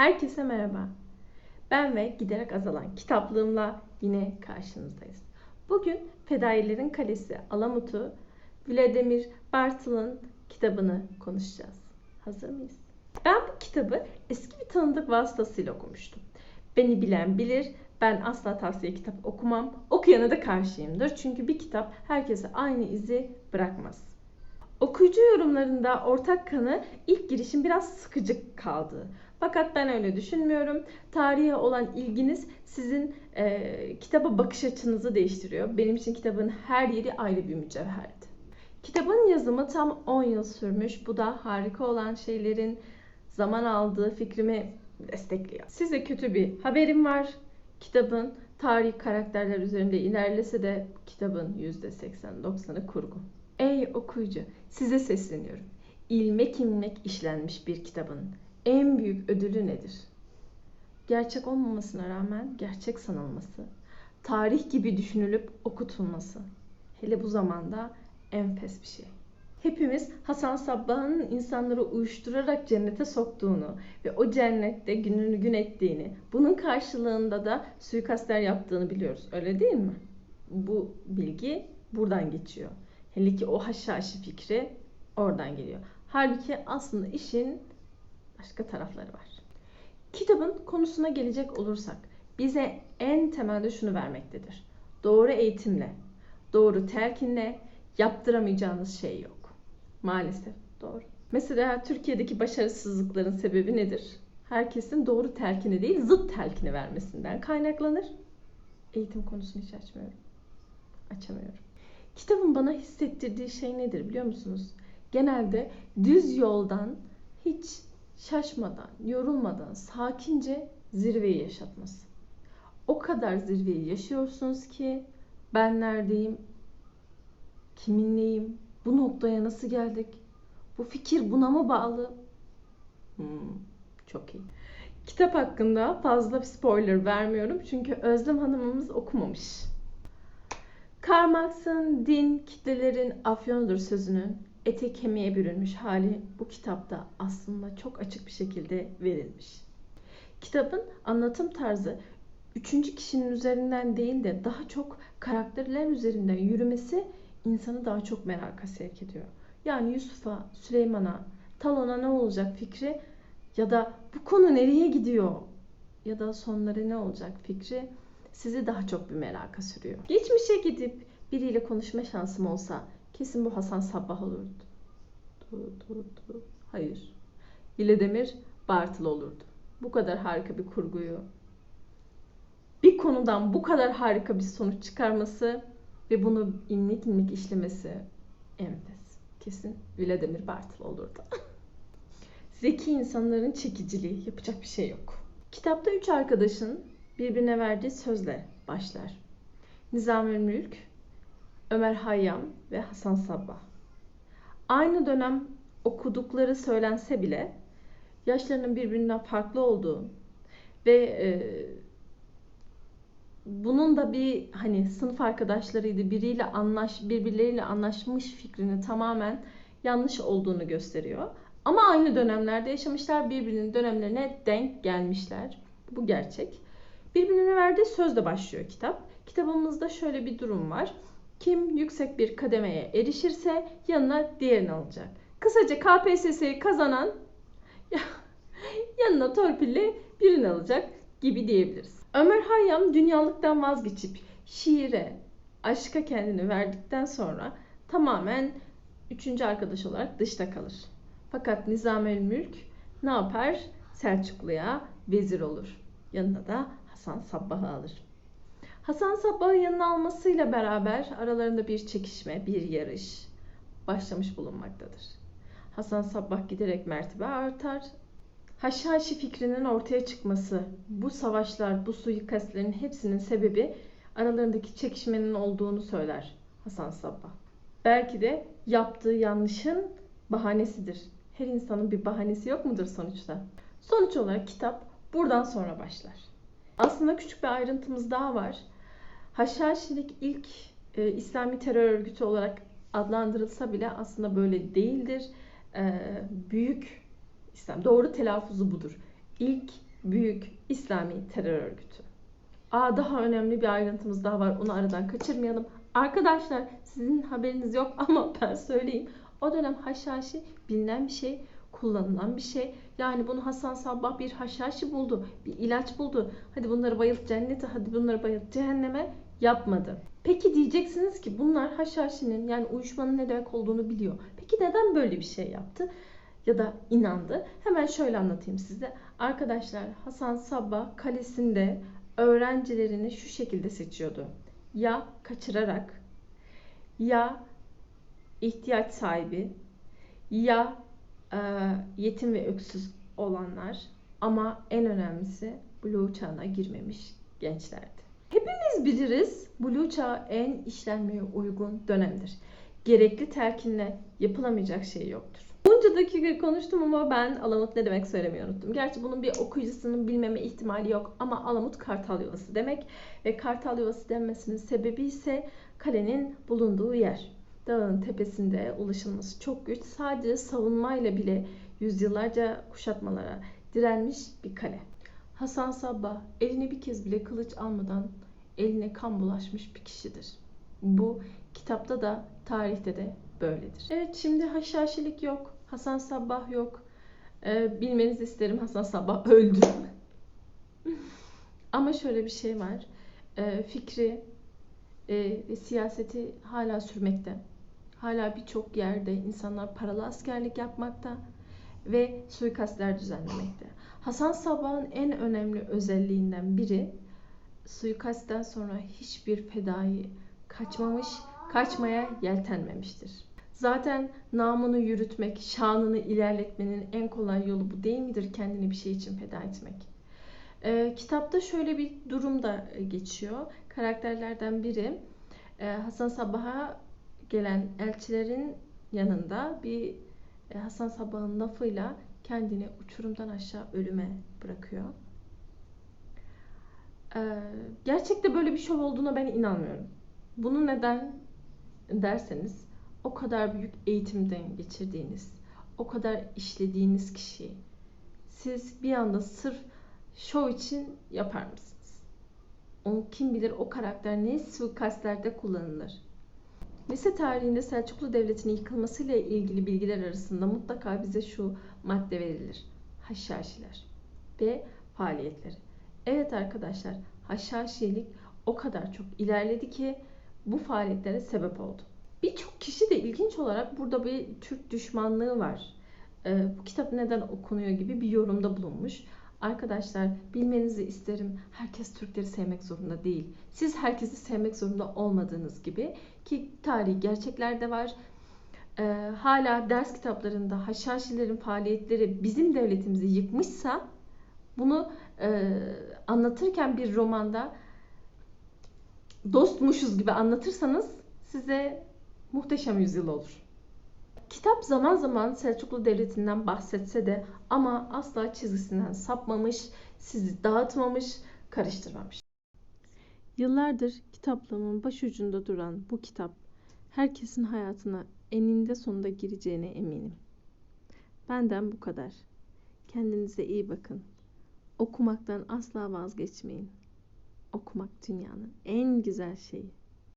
Herkese merhaba. Ben ve giderek azalan kitaplığımla yine karşınızdayız. Bugün Fedailerin Kalesi Alamut'u Vladimir Bartıl'ın kitabını konuşacağız. Hazır mıyız? Ben bu kitabı eski bir tanıdık vasıtasıyla okumuştum. Beni bilen bilir, ben asla tavsiye kitap okumam. Okuyana da karşıyımdır. Çünkü bir kitap herkese aynı izi bırakmaz. Okuyucu yorumlarında ortak kanı ilk girişin biraz sıkıcı kaldığı. Fakat ben öyle düşünmüyorum. Tarihe olan ilginiz sizin e, kitaba bakış açınızı değiştiriyor. Benim için kitabın her yeri ayrı bir mücevherdi. Kitabın yazımı tam 10 yıl sürmüş. Bu da harika olan şeylerin zaman aldığı fikrimi destekliyor. Size kötü bir haberim var. Kitabın tarih karakterler üzerinde ilerlese de kitabın %80-90'ı kurgu. Ey okuyucu, size sesleniyorum. İlmek ilmek işlenmiş bir kitabın en büyük ödülü nedir? Gerçek olmamasına rağmen gerçek sanılması, tarih gibi düşünülüp okutulması. Hele bu zamanda enfes bir şey. Hepimiz Hasan Sabbah'ın insanları uyuşturarak cennete soktuğunu ve o cennette gününü gün ettiğini, bunun karşılığında da suikastler yaptığını biliyoruz. Öyle değil mi? Bu bilgi buradan geçiyor. Hele ki o haşhaşi fikri oradan geliyor. Halbuki aslında işin başka tarafları var. Kitabın konusuna gelecek olursak bize en temelde şunu vermektedir. Doğru eğitimle, doğru telkinle yaptıramayacağınız şey yok. Maalesef doğru. Mesela Türkiye'deki başarısızlıkların sebebi nedir? Herkesin doğru telkini değil zıt telkini vermesinden kaynaklanır. Eğitim konusunu hiç açmıyorum. Açamıyorum. Kitabın bana hissettirdiği şey nedir biliyor musunuz? Genelde düz yoldan hiç şaşmadan, yorulmadan sakince zirveyi yaşatması. O kadar zirveyi yaşıyorsunuz ki ben neredeyim, kiminleyim, bu noktaya nasıl geldik, bu fikir buna mı bağlı? Hmm, çok iyi. Kitap hakkında fazla spoiler vermiyorum çünkü Özlem Hanım'ımız okumamış. Karl Marx'ın din kitlelerin afyonudur sözünün ete kemiğe bürünmüş hali bu kitapta aslında çok açık bir şekilde verilmiş. Kitabın anlatım tarzı üçüncü kişinin üzerinden değil de daha çok karakterler üzerinden yürümesi insanı daha çok meraka sevk ediyor. Yani Yusuf'a, Süleyman'a, Talon'a ne olacak fikri ya da bu konu nereye gidiyor ya da sonları ne olacak fikri sizi daha çok bir meraka sürüyor. Geçmişe gidip biriyle konuşma şansım olsa kesin bu Hasan Sabbah olurdu. Du, du, du. Hayır. Demir Bartıl olurdu. Bu kadar harika bir kurguyu bir konudan bu kadar harika bir sonuç çıkarması ve bunu ilmik ilmik işlemesi enfes. Kesin Demir Bartıl olurdu. Zeki insanların çekiciliği yapacak bir şey yok. Kitapta üç arkadaşın birbirine verdiği sözle başlar. Nizamül Mülk, Ömer Hayyam ve Hasan Sabbah. Aynı dönem okudukları söylense bile yaşlarının birbirinden farklı olduğu ve e, bunun da bir hani sınıf arkadaşlarıydı biriyle anlaş birbirleriyle anlaşmış fikrini tamamen yanlış olduğunu gösteriyor. Ama aynı dönemlerde yaşamışlar birbirinin dönemlerine denk gelmişler. Bu gerçek. Birbirine verdiği sözle başlıyor kitap. Kitabımızda şöyle bir durum var. Kim yüksek bir kademeye erişirse yanına diğerini alacak. Kısaca KPSS'yi kazanan yanına torpille birini alacak gibi diyebiliriz. Ömer Hayyam dünyalıktan vazgeçip şiire, aşka kendini verdikten sonra tamamen üçüncü arkadaş olarak dışta kalır. Fakat Nizamel Mülk ne yapar? Selçuklu'ya vezir olur. Yanına da Hasan Sabbah'ı alır. Hasan Sabbah'ı yanına almasıyla beraber aralarında bir çekişme, bir yarış başlamış bulunmaktadır. Hasan Sabbah giderek mertebe artar. Haşhaşi fikrinin ortaya çıkması, bu savaşlar, bu suikastlerin hepsinin sebebi aralarındaki çekişmenin olduğunu söyler Hasan Sabbah. Belki de yaptığı yanlışın bahanesidir. Her insanın bir bahanesi yok mudur sonuçta? Sonuç olarak kitap buradan sonra başlar. Aslında küçük bir ayrıntımız daha var. Haşhaşilik ilk e, İslami terör örgütü olarak adlandırılsa bile aslında böyle değildir. E, büyük İslam, doğru telaffuzu budur. İlk büyük İslami terör örgütü. Aa, daha önemli bir ayrıntımız daha var. Onu aradan kaçırmayalım. Arkadaşlar sizin haberiniz yok ama ben söyleyeyim. O dönem haşhaşi bilinen bir şey, kullanılan bir şey. Yani bunu Hasan Sabbah bir haşhaşi buldu, bir ilaç buldu. Hadi bunları bayılt cennete, hadi bunları bayılt cehenneme yapmadı. Peki diyeceksiniz ki bunlar haşhaşinin yani uyuşmanın ne demek olduğunu biliyor. Peki neden böyle bir şey yaptı? Ya da inandı. Hemen şöyle anlatayım size. Arkadaşlar Hasan Sabbah kalesinde öğrencilerini şu şekilde seçiyordu. Ya kaçırarak ya ihtiyaç sahibi ya e, yetim ve öksüz olanlar ama en önemlisi Blue çağına girmemiş gençlerdi. Hepimiz biliriz Blue çağı en işlenmeye uygun dönemdir. Gerekli telkinle yapılamayacak şey yoktur. Bunca dakika konuştum ama ben Alamut ne demek söylemeyi unuttum. Gerçi bunun bir okuyucusunun bilmeme ihtimali yok ama Alamut Kartal Yuvası demek ve Kartal Yuvası denmesinin sebebi ise kalenin bulunduğu yer. Dağın tepesinde ulaşılması çok güç. Sadece savunmayla bile yüzyıllarca kuşatmalara direnmiş bir kale. Hasan Sabbah eline bir kez bile kılıç almadan eline kan bulaşmış bir kişidir. Bu kitapta da tarihte de böyledir. Evet şimdi haşhaşilik yok. Hasan Sabbah yok. Ee, bilmenizi isterim Hasan Sabbah öldü. Ama şöyle bir şey var. Ee, fikri e, ve siyaseti hala sürmekte. Hala birçok yerde insanlar paralı askerlik yapmakta ve suikastler düzenlemekte. Hasan Sabbah'ın en önemli özelliğinden biri suikastten sonra hiçbir fedai kaçmamış, kaçmaya yeltenmemiştir. Zaten namını yürütmek, şanını ilerletmenin en kolay yolu bu değil midir? Kendini bir şey için feda etmek. Ee, kitapta şöyle bir durum da geçiyor. Karakterlerden biri e, Hasan Sabbah'a gelen elçilerin yanında bir e, Hasan Sabbah'ın lafıyla kendini uçurumdan aşağı ölüme bırakıyor. Ee, gerçekte böyle bir şov olduğuna ben inanmıyorum. Bunu neden derseniz o kadar büyük eğitimden geçirdiğiniz, o kadar işlediğiniz kişi siz bir anda sırf şov için yapar mısınız? Onu kim bilir o karakter ne suikastlerde kullanılır. Lise tarihinde Selçuklu Devleti'nin yıkılmasıyla ilgili bilgiler arasında mutlaka bize şu madde verilir. Haşhaşiler ve faaliyetleri. Evet arkadaşlar, haşhaşilik o kadar çok ilerledi ki bu faaliyetlere sebep oldu. Birçok kişi de ilginç olarak burada bir Türk düşmanlığı var. Ee, bu kitap neden okunuyor gibi bir yorumda bulunmuş. Arkadaşlar bilmenizi isterim. Herkes Türkleri sevmek zorunda değil. Siz herkesi sevmek zorunda olmadığınız gibi ki tarihi gerçekler de var. Ee, hala ders kitaplarında Haşhaşilerin faaliyetleri bizim devletimizi yıkmışsa bunu e, anlatırken bir romanda dostmuşuz gibi anlatırsanız size muhteşem yüzyıl olur. Kitap zaman zaman Selçuklu Devleti'nden bahsetse de ama asla çizgisinden sapmamış, sizi dağıtmamış, karıştırmamış. Yıllardır kitaplığımın başucunda duran bu kitap herkesin hayatına eninde sonunda gireceğine eminim. Benden bu kadar. Kendinize iyi bakın. Okumaktan asla vazgeçmeyin. Okumak dünyanın en güzel şeyi.